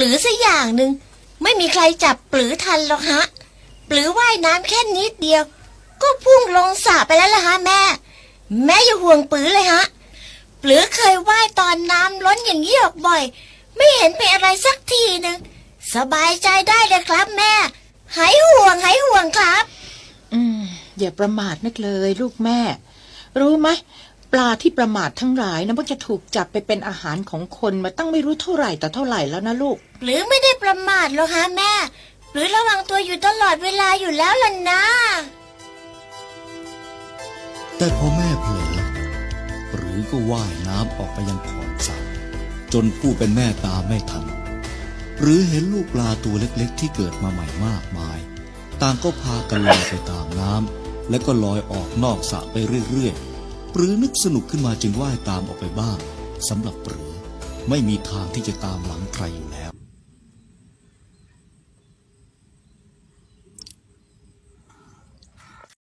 ลือสักอย่างหนึ่งไม่มีใครจับปลือทันหรอกฮะ ปลือว่ายน้ำแค่นิดเดียว ก็พุ่งลงสระไปแล้วล่ะฮะแม่ แม่อย่าห่วงปลือเลยฮะ ปลือเคยว่ายตอนน้ำล้นอย่างนี้ออกบ่อย ไม่เห็นเป็นอะไรสักทีหนึ่งสบายใจได้เลยครับแม่ หายห่วงหายห่วงครับ อืมอย่าประมาทนักเลยลูกแม่ รู้ไหม ปลาที่ประมาททั้งหลายนะมันจะถูกจับไปเป็นอาหารของคนมาตั้งไม่รู้เท่าไหร่ต่อเท่าไหร่แล้วนะลูก หรือไม่ได้ประมาทหรอกฮะแม่ หรือระวังตัวอยู่ตลอดเวลาอยู่แล้วล่ะนะ แต่พอแม่เผลอหรือก็ว่ายน้ำออกไปยังขอบสระจนผู้เป็นแม่ตามไม่ทัน หรือเห็นลูกปลาตัวเล็กๆ ที่เกิดมาใหม่มากมาย ต่างก็พากันลอยไปตามน้ำและก็ลอยออกนอกสระไปเรื่อยๆ หรือนึกสนุกขึ้นมาจึงว่ายตามออกไปบ้างสำหรับปรือไม่มีทางที่จะตามหลังใครอยู่แล้ว